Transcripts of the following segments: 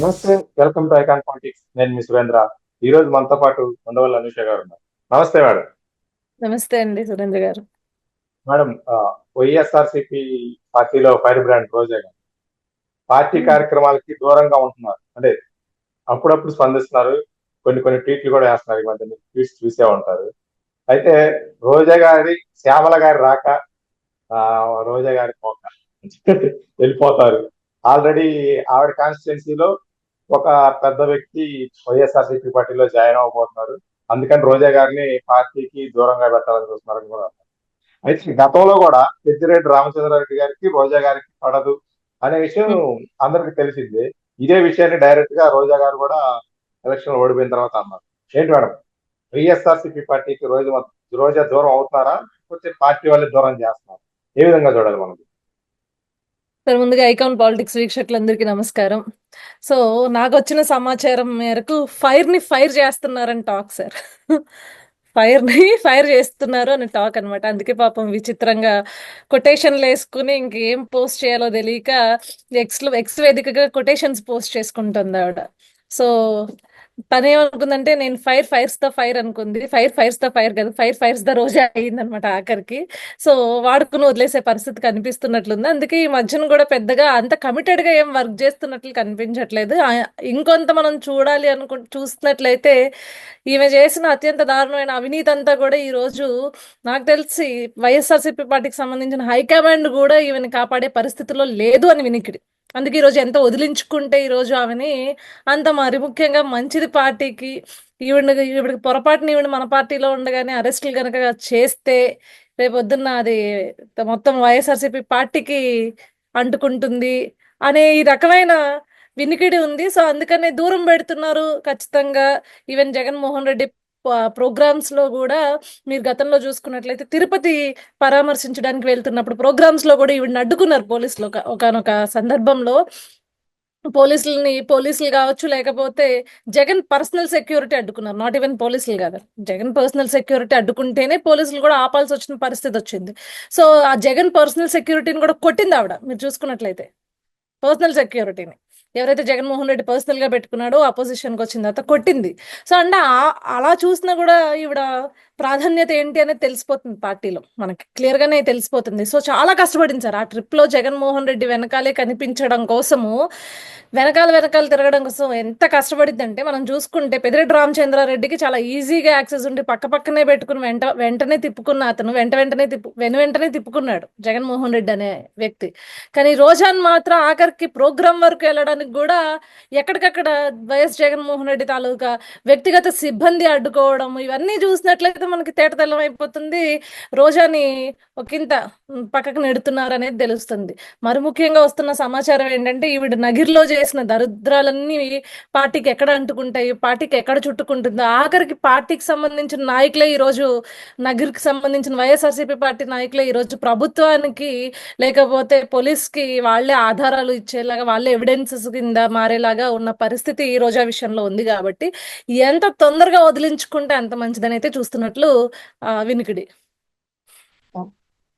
నమస్తే welcome to icon politics. నేను మీ సురేంద్ర. ఈ రోజు మనతో పాటు ఉండవల్లి అనుష గారు ఉన్నారు. నమస్తే మేడం. నమస్తే అండి సురేంద్ర గారు. మేడం వైఎస్ఆర్సిపి పార్టీలో fire brand Roja garu. Party. కార్యక్రమాలకి దూరంగా ఉంటున్నారు. అంటే అప్పుడప్పుడు స్పందిస్తున్నారు. కొన్ని కొన్ని ట్వీట్లు కూడా వేస్తున్నారు. ఈ మధ్య ట్వీట్స్ చూసే ఉంటారు. అయితే రోజా గారి శ్యామల గారి రాక ఆ, రోజా గారి పోక. వెళ్ళిపోతారు. ఆల్రెడీ ఆవిడ కాన్స్టిట్యున్సీలో ఒక పెద్ద వ్యక్తి వైఎస్ఆర్సీపీ పార్టీలో జాయిన్ అవ్వబోతున్నారు. అందుకని రోజా గారిని పార్టీకి దూరంగా పెట్టాలని చూస్తున్నారని కూడా అయితే గతంలో కూడా పెద్దిరెడ్డి రామచంద్రారెడ్డి గారికి రోజా గారికి పడదు అనే విషయం అందరికి తెలిసిందే. ఇదే విషయాన్ని డైరెక్ట్గా రోజా గారు కూడా ఎలక్షన్ ఓడిపోయిన తర్వాత అన్నారు. ఏంటి మేడం? వైఎస్ఆర్సీపీ పార్టీకి రోజు రోజా దూరం అవుతున్నారా? లేకపోతే పార్టీ వాళ్ళే దూరం చేస్తున్నారు? ఏ విధంగా చూడాలి మనకి సార్ ముందుగా ఐకాన్ పాలిటిక్స్ వీక్షకులందరికీ నమస్కారం. సో నాకు వచ్చిన సమాచారం మేరకు ఫైర్ని ఫైర్ చేస్తున్నారని టాక్ సార్. ఫైర్ని ఫైర్ చేస్తున్నారు అని టాక్ అన్నమాట. అందుకే పాపం విచిత్రంగా కొటేషన్లు వేసుకుని ఇంకేం పోస్ట్ చేయాలో తెలియక ఎక్స్లో ఎక్స్ వేదికగా కొటేషన్స్ పోస్ట్ చేసుకుంటుంది ఆవిడ. సో తను ఏమనుకుందంటే నేను ఫైర్ ఫైర్స్ ద ఫైర్ అనుకుంది. ఫైర్ ఫైర్స్ ద ఫైర్ కదా ఫైర్ ఫైర్స్ ద రోజా అయిందనమాట ఆఖరికి. సో వాడుకుని వదిలేసే పరిస్థితి కనిపిస్తున్నట్లుంది. అందుకే ఈ మధ్యన కూడా పెద్దగా అంత కమిటెడ్గా ఏం వర్క్ చేస్తున్నట్లు కనిపించట్లేదు. ఇంకొంత మనం చూడాలి అనుకు చూస్తున్నట్లయితే ఈమె చేసిన అత్యంత దారుణమైన అవినీతి అంతా కూడా ఈ రోజు నాకు తెలిసి వైఎస్ఆర్సీపీ పార్టీకి సంబంధించిన హైకమాండ్ కూడా ఈమెను కాపాడే పరిస్థితిలో లేదు అని వినికిడి. అందుకే ఈరోజు ఎంత వదిలించుకుంటే ఈరోజు ఆమెని అంత మరి ముఖ్యంగా మంచిది పార్టీకి. ఈవిడ ఈవిడికి పొరపాటున ఈవిడ మన పార్టీలో ఉండగానే అరెస్టులు కనుక చేస్తే రేపొద్దున్న అది మొత్తం వైఎస్ఆర్సీపీ పార్టీకి అంటుకుంటుంది అనే ఈ రకమైన వినికిడి ఉంది. సో అందుకనే దూరం పెడుతున్నారు ఖచ్చితంగా. ఈవెన్ జగన్మోహన్ రెడ్డి ప్రోగ్రామ్స్లో కూడా మీరు గతంలో చూసుకున్నట్లయితే తిరుపతి పరామర్శించడానికి వెళ్తున్నప్పుడు ప్రోగ్రామ్స్లో కూడా ఈవిడని అడ్డుకున్నారు పోలీసులు ఒకనొక సందర్భంలో. పోలీసులని పోలీసులు కావచ్చు లేకపోతే జగన్ పర్సనల్ సెక్యూరిటీ అడ్డుకున్నారు. నాట్ ఈవెన్ పోలీసులు కాదు. జగన్ పర్సనల్ సెక్యూరిటీ అడ్డుకుంటేనే పోలీసులు కూడా ఆపాల్సి వచ్చిన పరిస్థితి వచ్చింది. సో ఆ జగన్ పర్సనల్ సెక్యూరిటీని కూడా కొట్టింది ఆవిడ. మీరు చూసుకున్నట్లయితే. పర్సనల్ సెక్యూరిటీని. ఎవరైతే జగన్మోహన్ రెడ్డి పర్సనల్గా పెట్టుకున్నాడో అపోజిషన్కి వచ్చిన తర్వాత కొట్టింది. సో అంటే అలా చూసినా కూడా ఈవిడ ప్రాధాన్యత ఏంటి అనేది తెలిసిపోతుంది పార్టీలో. మనకి క్లియర్ గానే తెలిసిపోతుంది. సో చాలా కష్టపడింది సార్. ఆ ట్రిప్లో జగన్మోహన్ రెడ్డి వెనకాలే కనిపించడం కోసము వెనకాల వెనకాల తిరగడం కోసం ఎంత కష్టపడింది అంటే మనం చూసుకుంటే పెదిరెడ్డి రామచంద్రారెడ్డికి చాలా ఈజీగా యాక్సెస్ ఉండి పక్క పక్కనే పెట్టుకుని వెంట వెంటనే తిప్పుకున్న అతను వెంట వెంటనే తిప్పు వెను వెంటనే తిప్పుకున్నాడు జగన్మోహన్ రెడ్డి అనే వ్యక్తి. కానీ రోజాన్ మాత్రం ఆఖరికి ప్రోగ్రామ్ వరకు వెళ్ళడానికి కూడా ఎక్కడికక్కడ వైఎస్ జగన్మోహన్ రెడ్డి తాలూకా వ్యక్తిగత సిబ్బంది అడ్డుకోవడం ఇవన్నీ చూసినట్లయితే మనకి తేటతెల్లం అయిపోతుంది. రోజాని ఒకంత పక్కకు నెడుతున్నారు అనేది తెలుస్తుంది. మరి ముఖ్యంగా వస్తున్న సమాచారం ఏంటంటే ఈవిడ నగిరిలో చేసిన దరిద్రాలన్నీ పార్టీకి ఎక్కడ అంటుకుంటాయి? పార్టీకి ఎక్కడ చుట్టుకుంటుందో? ఆఖరికి పార్టీకి సంబంధించిన నాయకులే ఈ రోజు నగిరికి సంబంధించిన వైఎస్ఆర్సీపీ పార్టీ నాయకులే ఈ రోజు ప్రభుత్వానికి లేకపోతే పోలీస్కి వాళ్ళే ఆధారాలు ఇచ్చేలాగా వాళ్ళే ఎవిడెన్సెస్ కింద మారేలాగా ఉన్న పరిస్థితి ఈ రోజా విషయంలో ఉంది కాబట్టి ఎంత తొందరగా వదిలించుకుంటే అంత మంచిదని అయితే చూస్తున్నట్టు ఆ, వినికిడి.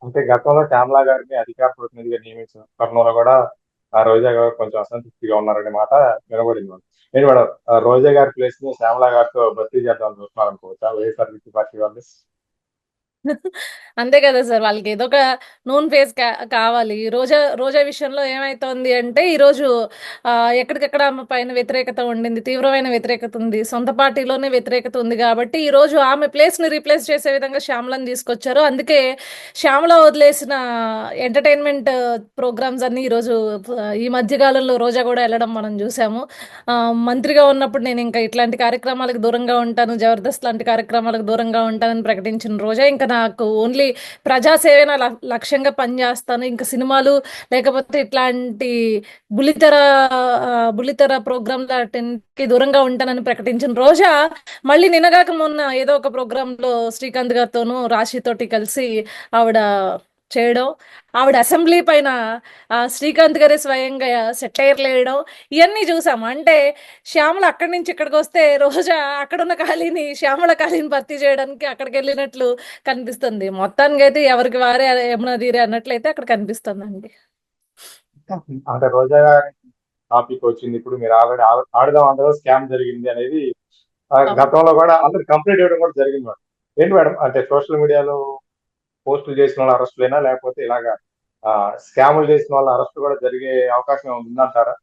అంటే గతంలో శ్యామలా గారిని అధికార ప్రతినిధిగా నియమించిన తరుణంలో కూడా ఆ రోజా గారు కొంచెం అసంతృప్తిగా ఉన్నారనే మాట వినబడింది మేడం. ఏంటి మేడం ఆ రోజా గారి ప్లేస్ని శ్యామలా గారితో భర్తీ చేద్దాం చూస్తున్నారు అనుకోవచ్చా వైఎస్ఆర్సీపీ పార్టీ వాళ్ళు? అంతే కదా సార్ వాళ్ళకి ఏదో ఒక నూన్ ఫేస్ కావాలి. రోజా రోజా విషయంలో ఏమైతోంది అంటే ఈరోజు ఆ, ఎక్కడికెక్కడ ఆమె పైన వ్యతిరేకత ఉండింది తీవ్రమైన వ్యతిరేకత ఉంది సొంత పార్టీలోనే వ్యతిరేకత ఉంది కాబట్టి ఈ రోజు ఆమె ప్లేస్ని రీప్లేస్ చేసే విధంగా శ్యామలను తీసుకొచ్చారు. అందుకే శ్యామల వదిలేసిన ఎంటర్టైన్మెంట్ ప్రోగ్రామ్స్ అన్ని ఈరోజు ఈ మధ్య కాలంలో రోజా కూడా వెళ్ళడం మనం చూసాము. ఆ, మంత్రిగా ఉన్నప్పుడు నేను ఇంకా ఇట్లాంటి కార్యక్రమాలకు దూరంగా ఉంటాను జబర్దస్త్ లాంటి కార్యక్రమాలకు దూరంగా ఉంటానని ప్రకటించిన రోజా. ఇంకా నాకు ఓన్లీ ప్రజాసేవ నా లక్ష్యంగా పనిచేస్తాను. ఇంకా సినిమాలు లేకపోతే ఇట్లాంటి బుల్లితెర బులితెర బుల్లితెర ప్రోగ్రామ్కి దూరంగా ఉంటానని ప్రకటించిన రోజా మళ్ళీ నినగాక మొన్న ఏదో ఒక ప్రోగ్రామ్లో శ్రీకాంత్ గారితోనూ రాశితోటి కలిసి ఆవిడ చేయడం ఆవిడ అసెంబ్లీ పైన శ్రీకాంత్ గారే స్వయంగా సెటైర్లు వేయడం ఇవన్నీ చూసాము. అంటే శ్యామల అక్కడి నుంచి ఇక్కడికి వస్తే రోజా అక్కడ ఉన్న ఖాళీని శ్యామల ఖాళీని భర్తీ చేయడానికి అక్కడికి వెళ్ళినట్లు కనిపిస్తుంది. మొత్తానికి అయితే ఎవరికి వారే యమునా తీరే అన్నట్లయితే అక్కడ కనిపిస్తుంది అండి అంటే రోజా టాపిక్ వచ్చింది. ఇప్పుడు మీరు ఆల్రెడీ ఆడదాం అందరూ స్కామ్ జరిగింది అనేది. గతంలో కూడా అందరు కంప్లైంట్ ఇవ్వడం కూడా జరిగింది మేడం. ఏంటి మేడం? అంటే సోషల్ మీడియాలో పోస్టులు చేసిన వాళ్ళ అరెస్టులైనా లేకపోతే ఇలాగా స్కాములు చేసిన వాళ్ళ అరెస్ట్ కూడా జరిగే అవకాశం ఉందంటారా?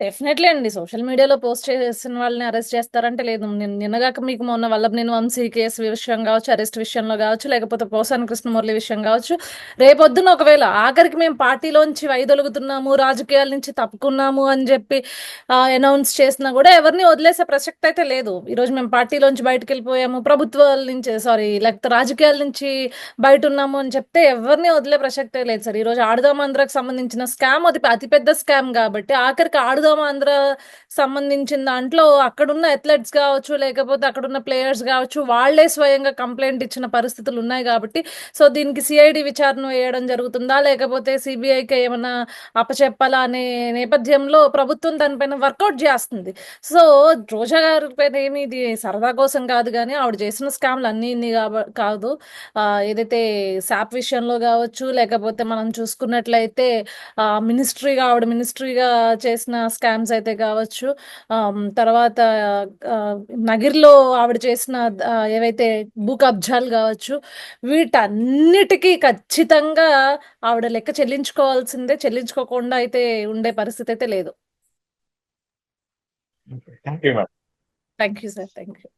డెఫినెట్లీ అండి. సోషల్ మీడియాలో పోస్ట్ చేసిన వాళ్ళని అరెస్ట్ చేస్తారంటే లేదు. నిన్నగాక మీకు మొన్న వల్లభనేని వంశీ కేసు విషయం కావచ్చు అరెస్ట్ విషయంలో కావచ్చు లేకపోతే పోసాని కృష్ణమురళి విషయం కావచ్చు రేపొద్దున ఒకవేళ ఆఖరికి మేము పార్టీలోంచి వైదొలుగుతున్నాము రాజకీయాల నుంచి తప్పుకున్నాము అని చెప్పి అనౌన్స్ చేసినా కూడా ఎవరిని వదిలేసే ప్రసక్తి అయితే లేదు. ఈరోజు మేము పార్టీలోంచి బయటకు వెళ్ళిపోయాము ప్రభుత్వాల నుంచి సారీ లేకపోతే రాజకీయాల నుంచి బయట ఉన్నాము అని చెప్తే ఎవరిని వదిలే ప్రసక్తే లేదు సార్. ఈరోజు ఆడుదాం ఆంధ్రాకి సంబంధించిన స్కామ్ అది అతిపెద్ద స్కామ్ కాబట్టి ఆఖరికి ఆడుదాం ఆంధ్ర సంబంధించిన దాంట్లో అక్కడున్న అథ్లెట్స్ కావచ్చు లేకపోతే అక్కడున్న ప్లేయర్స్ కావచ్చు వాళ్ళే స్వయంగా కంప్లైంట్ ఇచ్చిన పరిస్థితులు ఉన్నాయి కాబట్టి సో దీనికి సిఐడి విచారణ వేయడం జరుగుతుందా? లేకపోతే సిబిఐకి ఏమైనా అప్పచెప్పాలా అనే నేపథ్యంలో ప్రభుత్వం దానిపైన వర్కౌట్ చేస్తుంది. సో రోజా గారి పైన ఏమి ఇది సరదా కోసం కాదు కానీ ఆవిడ చేసిన స్కామ్లు అన్ని ఇన్ని కాదు. ఏదైతే శాప్ విషయంలో కావచ్చు లేకపోతే మనం చూసుకున్నట్లయితే మినిస్ట్రీగా ఆవిడ మినిస్ట్రీగా చేసిన స్కామ్స్ అయితే కావచ్చు. తర్వాత నగిర్లో ఆవిడ చేసిన ఏవైతే భూ కబ్జాలు కావచ్చు వీటన్నిటికీ ఖచ్చితంగా ఆవిడ లెక్క చెల్లించుకోవాల్సిందే. చెల్లించుకోకుండా అయితే ఉండే పరిస్థితి అయితే లేదు. Thank you sir. Thank you